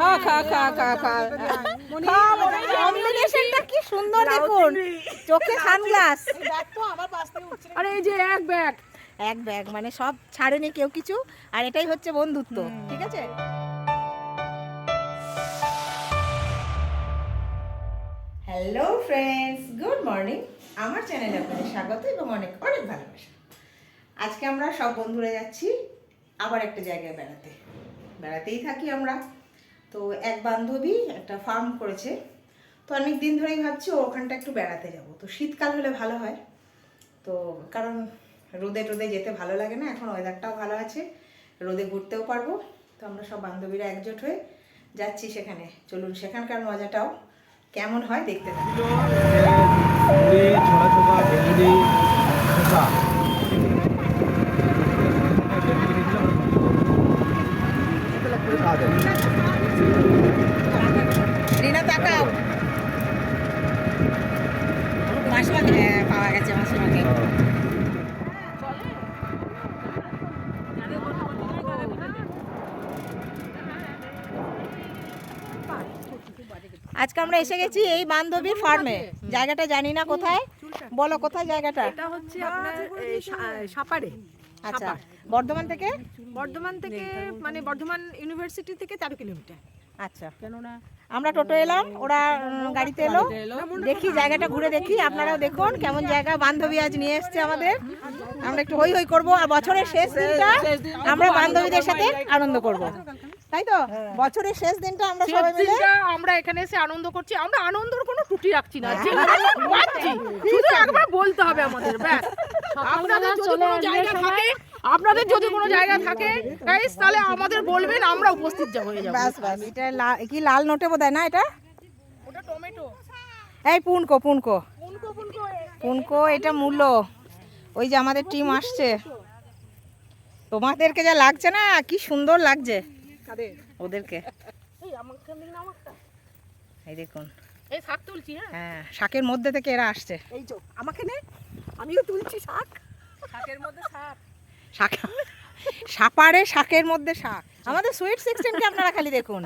খা খা খা খা খা। কম্বিনেশনটা কি সুন্দর দেখুন। চোখে সানগ্লাস। আরে এই যে এক ব্যাগ। এক ব্যাগ মানে সব ছাড়েনি কেউ কিছু, আর এটাই হচ্ছে বন্ধুত্ব, ঠিক আছে? হ্যালো ফ্রেন্ডস গুড মর্নিং আমার চ্যানেলে আপনাদের স্বাগত এবং অনেক অনেক ভালোবাসা। আজকে আমরা সব বন্ধুরা যাচ্ছি আবার একটা জায়গায় বেড়াতে। বেড়াতেই থাকি আমরা। তো এক বান্ধবী একটা ফার্ম করেছে। তো অনেক দিন ধরেই ভাবছি ওখানটা একটু বেড়াতে যাব। তো শীতকাল হলে ভালো হয়। তো কারণ রোদে টোদে যেতে ভালো লাগে না, এখন ওয়েদারটাও ভালো আছে, রোদে ঘুরতেও পারব। তো আমরা সব বান্ধবীরা একজোট হয়ে যাচ্ছি সেখানে। চলুন সেখানকার মজাটাও কেমন হয় দেখতে থাকি আজকে আমরা এসে গেছি এই বান্ধবীর ফার্মে জায়গাটা জানি না কোথায়। বলো কোথায় জায়গাটা? এটা হচ্ছে আপনার এই আচ্ছা। বর্ধমান থেকে? বর্ধমান থেকে মানে বর্ধমান ইউনিভার্সিটি থেকে তেরো কিলোমিটার। আচ্ছা। কেননা আমরা টোটো এলাম ওরা গাড়িতে এলো। দেখি জায়গাটা ঘুরে দেখি আপনারাও দেখুন কেমন জায়গা। বান্ধবী আজ নিয়ে এসছে আমাদের। আমরা একটু হই হই করব আর বছরের শেষ দিনটা আমরা বান্ধবীদের সাথে আনন্দ করব। তাই তো? বছরের শেষ দিনটা আমরা সবাই মিলে আমরা এখানে এসে আনন্দ করছি। আমরা আনন্দের কোনো ত্রুটি রাখছি না। শুধু একবার বলতে হবে আমাদের ব্যাস। আপনাদের যদি কোনো জায়গা থাকে আপনাদের যদি কোনো জায়গা থাকে গাইস তাহলে আমাদের বলবেন আমরা উপস্থিত যা হয়ে যাব। ব্যাস ব্যাস এটা কি লাল নোটে বোধহয় না এটা? ওটা টমেটো। এই পুনকো পুনকো। পুনকো পুনকো পুনকো এটা মূল্য। ওই যে আমাদের টিম আসছে। তোমাদেরকে যা লাগছে না কি সুন্দর লাগছে। ওদেরকে। এই দেখুন। এই শাক তুলছি হ্যাঁ? হ্যাঁ শাকের মধ্যে থেকে এরা আসছে। এই আমাকে নে। আমিও তুলছি শাক। শাকের মধ্যে শাক। শাক। সাপারে শাকের মধ্যে শাক। আমাদের সুইট সিক্সটিনকে আপনারা খালি দেখুন।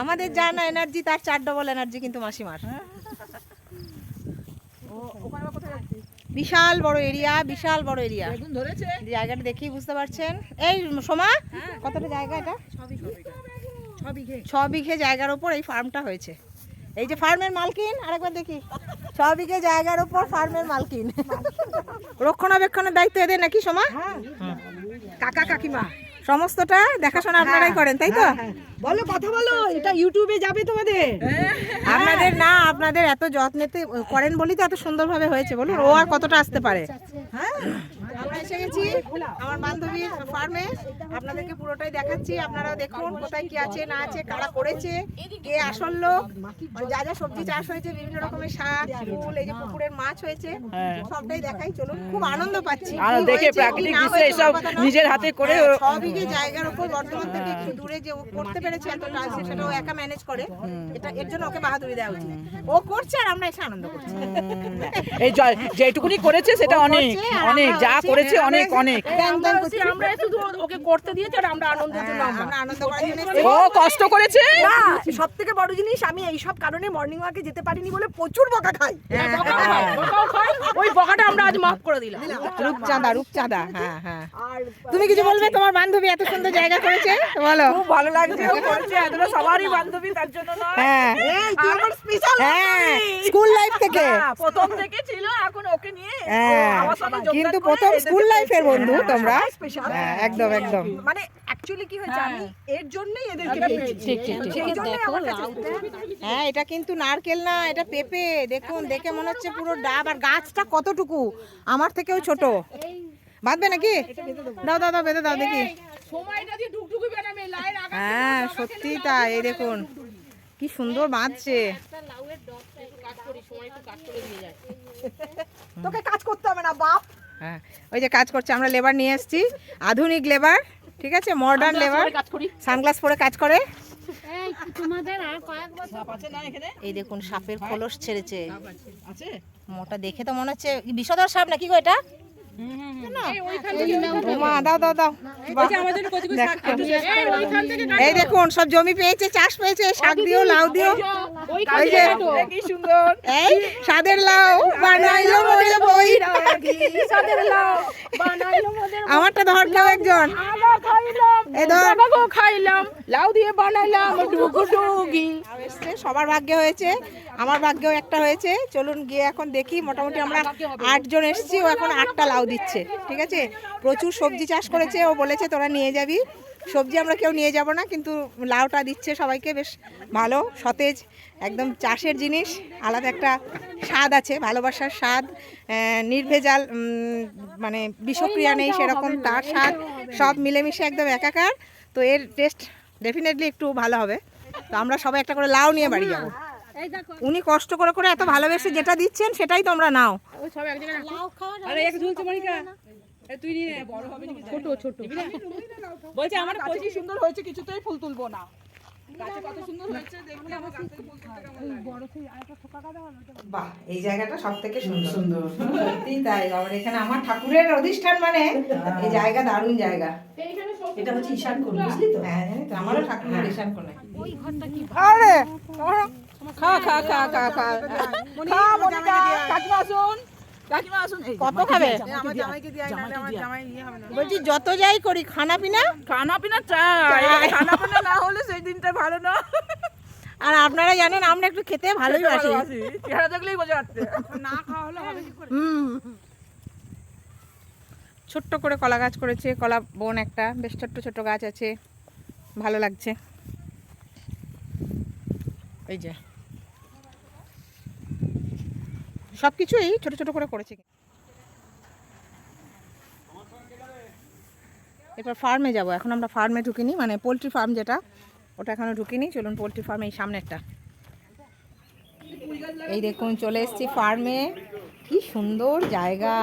আমাদের যা না এনার্জি তার চার ডবল এনার্জি কিন্তু মাসিমার। বিশাল বড় এরিয়া বিশাল বড় এরিয়া ধরেছে। জায়গাটা দেখেই বুঝতে পারছেন। এই সোমা কতটা জায়গা এটা? ছ বিঘে জায়গার ওপর এই ফার্মটা হয়েছে। এই যে ফার্মের মালকিন আরেকবার দেখি। ছ বিঘে জায়গার ওপর ফার্মের মালকিন? রক্ষণাবেক্ষণের দায়িত্ব এদের নাকি সোমা? কাকা কাকিমা সমস্তটা দেখাশোনা আপনারাই করেন তাই তো? বলো কথা বলো এটা ইউটিউবে যাবে তোমাদের? আপনাদের না আপনাদের এত যত্নেতে করেন বলি তো এত সুন্দরভাবে হয়েছে বলুন। ও আর কতটা আসতে পারে? হ্যাঁ। আমরা এসে গেছি আমার বান্ধবীর ফার্মে আপনাদেরকে পুরোটাই দেখাচ্ছি আপনারা দেখুন কোথায় কি আছে না আছে কারা করেছে কে আসল লোক যা যা সবজি চাষ হয়েছে বিভিন্ন রকমের শাক ফুল এই যে পুকুরের মাছ হয়েছে সবটাই দেখাই চলুন খুব আনন্দ পাচ্ছি। আর দেখে প্রাকৃতিক দৃশ্য এসব। নিজের হাতে করে হ্যাঁ, ছ জায়গার উপর বর্তমান থেকে একটু দূরে যে ও করতে পেরেছে এত টাইলস সেটা ও একা ম্যানেজ করে। এটা এর জন্য ওকে বাহাদুরি দেওয়া উচিত। ও করছে আর আমরা এসে আনন্দ করছি। এই যেটুকুনি করেছে সেটা অনেক অনেক যা করেছে অনেক অনেক। ব্যাং করছি। আমরা শুধু ওকে করতে দিয়েছি আর আমরা আনন্দের জন্য হ্যাঁ, আমরা আনন্দ করার জন্য ও কষ্ট করেছে? না সব থেকে বড় জিনিস আমি এই সব কারণে মর্নিং ওয়াকে যেতে পারিনি বলে প্রচুর বকা খাই। হ্যাঁ, বকাও খাই। ওই বকাটা আমরা আজ মাফ করে দিলাম। রূপচাঁদা রূপচাঁদা হ্যাঁ হ্যাঁ। তুমি কিছু বলবে? তোমার বান্ধবী এত সুন্দর জায়গা করেছে? বলো। খুব ভালো লাগছে ও করেছে এতটা সবারই বান্ধবী তার জন্য নয়। হ্যাঁ। এই তুই আমার স্পেশাল হ্যাঁ স্কুল লাইফ থেকে। হ্যাঁ, প্রথম থেকে ছিল এখন ওকে নিয়ে হ্যাঁ। আমার সাথে কিন্তু প্রথম স্কুল লাইফের বন্ধু তোমরা। হ্যাঁ একদম একদম। মানে অ্যাকচুয়ালি কি হয়েছে আমি এর জন্যই এদেরকে ঠিক ঠিক ঠিক। হ্যাঁ এটা কিন্তু নারকেল না এটা পেঁপে। দেখুন দেখে মনে হচ্ছে পুরো ডাব আর গাছটা কতটুকু? আমার থেকেও ছোট। বাঁধবে নাকি? দাও দাও দাও বেঁধে দাও দেখি। হ্যাঁ সত্যি তাই এই দেখুন। কি সুন্দর বাঁধছে। লাউয়ের ডগ একটু কাজ করি সময় একটু কাজ করে দিয়ে যায় তোকে কাজ করতে হবে না বাপ। হ্যাঁ ওই যে কাজ করছে আমরা লেবার নিয়ে এসেছি। আধুনিক লেবার ঠিক আছে? মডার্ন লেবার সানগ্লাস পরে কাজ করে। এই তোমাদের আর কয়েক বছর আছে না এখানে? এই দেখুন সাপের খোলস ছেড়েছে। মোটা দেখে তো মনে হচ্ছে বিষধর সাপ নাকি গো এটা? মা দাও দাও দাও। বাহ। এই দেখুন সব জমি পেয়েছে চাষ পেয়েছে শাক দিও লাউ দিও। ওই যে এই সাদের লাউ বানাইলো বই। আমারটা ধর একজন। খাইলাম লাউ দিয়ে বানাইলাম সবার ভাগ্যে হয়েছে। আমার ভাগ্যেও একটা হয়েছে। চলুন গিয়ে এখন দেখি, মোটামুটি আমরা আটজন এসেছি, ও এখন আটটা লাউ দিচ্ছে, ঠিক আছে? প্রচুর সবজি চাষ করেছে, ও বলেছে তোরা নিয়ে যাবি। সবজি আমরা কেউ নিয়ে যাব না, কিন্তু লাউটা দিচ্ছে সবাইকে, বেশ ভালো, সতেজ, একদম চাষের জিনিস, আলাদা একটা স্বাদ আছে, ভালোবাসার স্বাদ নির্ভেজাল মানে বিষক্রিয়া নেই সেরকম, তার স্বাদ, সব মিলেমিশে একদম একাকার, তো এর টেস্ট ডেফিনেটলি একটু ভালো হবে। তো আমরা সবাই একটা করে লাউ নিয়ে বাড়ি যাব। উনি কষ্ট করে করে এত ভালোবেসে যেটা দিচ্ছেন সেটাই তোমরা নাও। সব এক জায়গায় আরে এক ঝুলছে মনিকা। তুই নিয়ে বড় হবে ছোট ছোট। বলছে আমার সুন্দর হয়েছে কিছুতেই ফুল তুলবো না। গাছে কত সুন্দর হয়েছে দেখলে আমার গাছে ফুল তুলতে কেমন লাগে। বাহ এই জায়গাটা সব থেকে সুন্দর। সুন্দর। সত্যি তাই আবার এখানে আমার ঠাকুরের অধিষ্ঠান মানে এই জায়গা দারুণ জায়গা। এটা হচ্ছে ঈশান কোণ বুঝলি তো হ্যাঁ জানি তো আমারও ঠাকুরের করে আরে খা খা খা খা খা। খা মনিকা কাকিমা আসুন। কাকিমা আসুন। এই কত খাবে? আমার জামাইকে দিয়ে আমার জামাই ইয়ে হবে না। বলছি যত যাই করি খানা পিনা খানা পিনা চাই। খানা পিনা না হলে সেই দিনটা ভালো না। আর আপনারা জানেন আমরা একটু খেতে ভালোই বাসি। চেহারা দেখলেই বোঝা যাচ্ছে। না খাওয়া হলে হবে কি করে? ছোট্ট করে কলা গাছ করেছে কলা বন একটা। বেশ ছোট্ট ছোট্ট গাছ আছে। ভালো লাগছে। এই যে। সব কিছুই ছোট ছোট করে করেছে। এরপর ফার্মে যাব। এখন আমরা ফার্মে ঢুকিনি মানে পোলট্রি ফার্ম যেটা, ওটা এখনও ঢুকিনি। চলুন পোলট্রি ফার্ম এই সামনেরটা। এই দেখুন, চলে এসেছি ফার্মে কি সুন্দর জায়গা।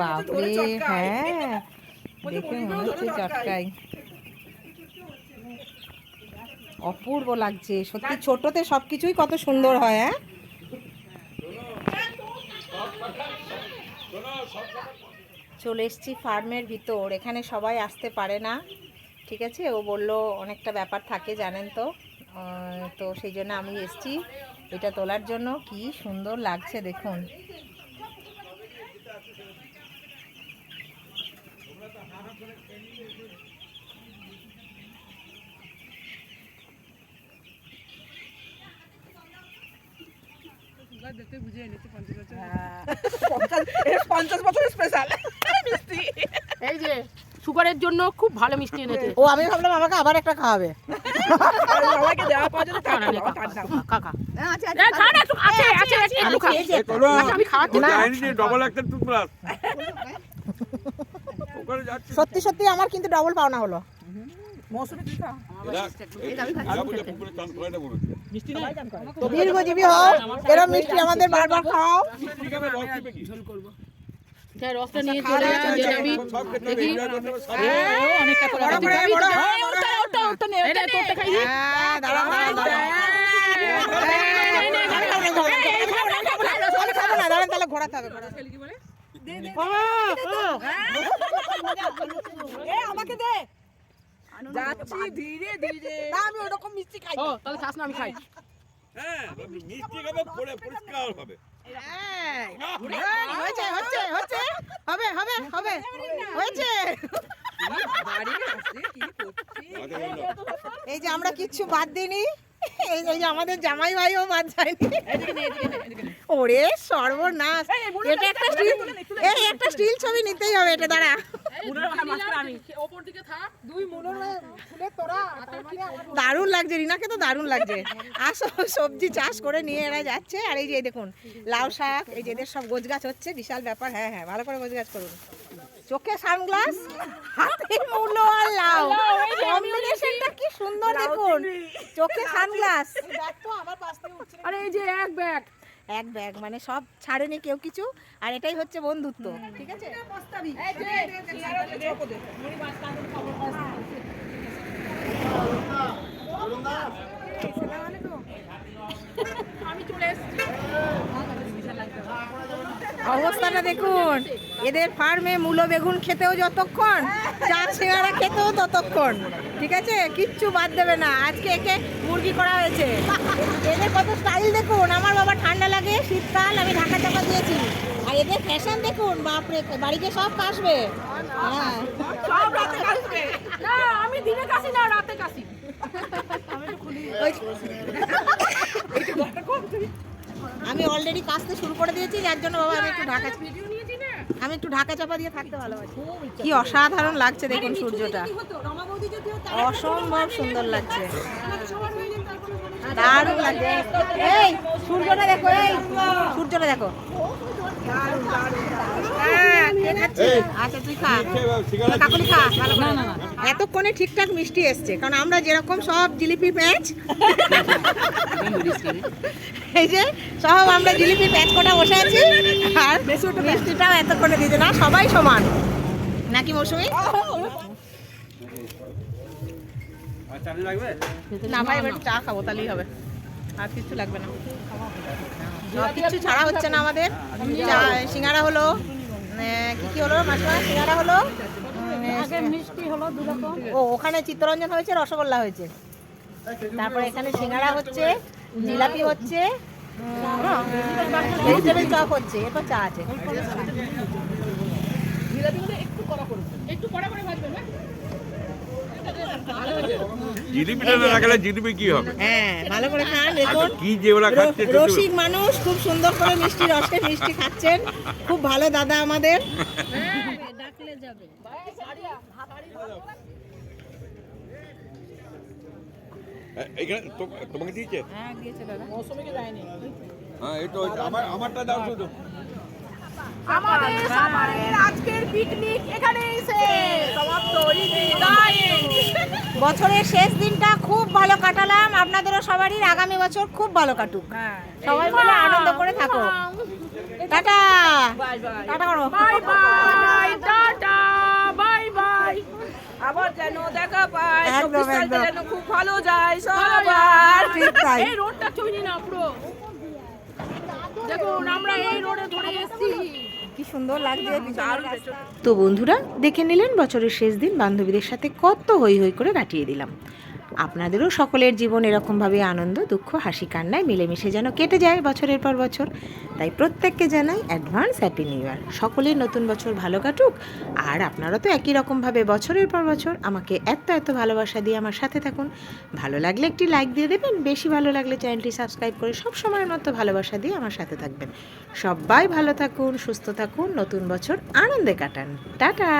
বাপরে হ্যাঁ। দেখে মনে হচ্ছে চটকাই। অপূর্ব লাগছে। সত্যি ছোটতে সব কিছুই কত সুন্দর হয় হ্যাঁ? চলে এসছি ফার্মের ভিতর। এখানে সবাই আসতে পারে না, ঠিক আছে? ও বলল অনেকটা ব্যাপার থাকে, জানেন তো। তো সেই জন্য আমি এসছি। এটা তোলার জন্য কি সুন্দর লাগছে, দেখুন। পঞ্চাশ বছর স্পেশাল মিষ্টি। এই যে সুগারের জন্য খুব ভালো মিষ্টি এনেছে। ও আমি ভাবলাম আমাকে আবার একটা খাওয়াবে। আর দেওয়া পাওয়া যাবে তার নাম, তার নাম। কাকা খা না একটু আছে আছে আছে, একটু খা। আমি খাওয়াচ্ছি। না ডবল একটা টুথব্রাশ ওখানে যাচ্ছে। সত্যি সত্যি আমার কিন্তু ডবল পাওনা হলো। মৌসুমী দীর্ঘজীবী হোক এরম মিষ্টি আমাদের বারবার খাও রসটা নিয়ে চলে দেখি অনেকটা। হ্যাঁ, ঘোরাতে হবে, আমাকে দে যাচ্ছি ধীরে ধীরে না আমি ওরকম মিষ্টি খাই ও তাহলে খাস না আমি খাই হ্যাঁ মিষ্টি খাবে পরে পরিষ্কার হবে হ্যাঁ, হয়েছে, হচ্ছে, হচ্ছে। হবে, হবে, হবে। হয়েছে। বাড়ি আসছে কি করছি এই যে আমরা কিচ্ছু বাদ দিইনি এই এই যে আমাদের জামাই ভাইও বাদ যায়নি ওরে সর্বনাশ এটা একটা স্টিল এই একটা স্টিল ছবি নিতেই হবে এটা দাঁড়া ওপর দিকে থাক মানে দারুণ লাগছে রিনাকে তো দারুণ লাগছে আসো সবজি চাষ করে নিয়ে এরা যাচ্ছে আর এই যে দেখুন লাউ শাক এই যে এদের সব গোছ গাছ হচ্ছে বিশাল ব্যাপার হ্যাঁ হ্যাঁ ভালো করে গোছ গাছ করুন চোখে সানগ্লাস হাতে মূলো আর লাউ কম্বিনেশনটা কি সুন্দর দেখুন চোখে সানগ্লাস আরে এই যে এক ব্যাগ এক ব্যাগ মানে সব ছাড়েনি কেউ কিছু আর এটাই হচ্ছে বন্ধুত্ব ঠিক আছে আমি চলে এসেছি অবস্থাটা দেখুন। এদের ফার্মে মূলো বেগুন খেতেও যতক্ষণ চা সিঙ্গারা খেতেও ততক্ষণ। ঠিক আছে? কিচ্ছু বাদ দেবে না। আজকে একে মুরগি করা হয়েছে। এদের কত স্টাইল দেখুন। আমার বাবা ঠান্ডা লাগে শীতকাল আমি ঢাকা চাপা দিয়েছি। আর এদের ফ্যাশন দেখুন বাপরে বাড়িতে সব কাশবে। হ্যাঁ। সব রাতে কাশবে। না আমি দিনে কাশি না রাতে কাশি। ওই- আমি অলরেডি কাশতে শুরু করে দিয়েছি যার জন্য বাবা আমি একটু ঢাকা ভিডিও নিয়েছি না আমি একটু ঢাকা চাপা দিয়ে থাকতে ভালোবাসি। কি অসাধারণ লাগছে দেখুন সূর্যটা। অসম্ভব সুন্দর লাগছে। দারুণ লাগছে। এই সূর্যটা দেখো এই সূর্যটা দেখো। হ্যাঁ? আচ্ছা তুই খা। কাকুলি খা। ভালো করে। এতক্ষণে ঠিকঠাক মিষ্টি এসছে কারণ আমরা যেরকম সব জিলিপি প্যাঁচ এই যে সব আমরা জিলিপি প্যাঁচ কটা বসে আছি আর মিষ্টিটাও এতক্ষণে দিয়েছে না সবাই সমান। নাকি মৌসুমি? না ভাই এবার চা খাব তাহলেই হবে। আর কিছু লাগবে না। কিছু ছাড়া হচ্ছে না আমাদের। চা- সিঙ্গারা হলো আহ, কি কি হলো মাসিমা সিঙ্গারা হলো মিষ্টি হলো ও ওখানে চিত্তরঞ্জন হয়েছে রসগোল্লা হয়েছে। তারপরে এখানে সিঙ্গারা হচ্ছে জিলাপি হচ্ছে ভেজিটেবল চপ হচ্ছে এরপর চা আছে। হ্যাঁ? জিলিপিটা না রাখলে জিলিপি কি হবে? হ্যাঁ ভালো করে খান দেখুন। কি যে ওরা খাচ্ছে রসিক মানুষ খুব সুন্দর করে মিষ্টি রসে মিষ্টি খাচ্ছেন। খুব ভালো দাদা আমাদের। ডাকলে যাবে। এখানে তোমাকে দিয়েছে? হ্যাঁ দিয়েছে দাদা। মৌসুমিকে দেয়নি। হ্যাঁ এই তো আমার আমারটা দাও শুধু। আমাদের সবাইয়ের আজকের পিকনিক এখানেই শেষ। সমাপ্ত বছরের শেষ দিনটা খুব ভালো কাটালাম। আপনাদেরও সবারই আগামী বছর খুব ভালো কাটুক। হ্যাঁ সবাই মিলে আনন্দ করে থাকো। টাটা। Bye bye. টাটা করো। Bye bye. আবার যেন দেখা পাই একদম, একদম। যেন খুব ভালো যায় সবার। ঠিক তাই। এই রোডটা চইনি না পুরো। দেখুন আমরা এই রোডে ধরে এসেছি। কি সুন্দর লাগছে তো বন্ধুরা দেখে নিলেন বছরের শেষ দিন বান্ধবীদের সাথে কত হই হই করে কাটিয়ে দিলাম। আপনাদেরও সকলের জীবন এরকমভাবে আনন্দ, দুঃখ, হাসি, কান্নায় মিলেমিশে যেন কেটে যায় বছরের পর বছর। তাই প্রত্যেককে জানাই অ্যাডভান্স হ্যাপি নিউ ইয়ার সকলের নতুন বছর ভালো কাটুক। আর আপনারা তো একই রকমভাবে বছরের পর বছর আমাকে এত এত ভালোবাসা দিয়ে আমার সাথে থাকুন। ভালো লাগলে একটি লাইক দিয়ে দেবেন, বেশি ভালো লাগলে চ্যানেলটি সাবস্ক্রাইব করে সব সময়ের মতো ভালোবাসা দিয়ে আমার সাথে থাকবেন। সবাই ভালো থাকুন, সুস্থ থাকুন, নতুন বছর আনন্দে কাটান। টাটা!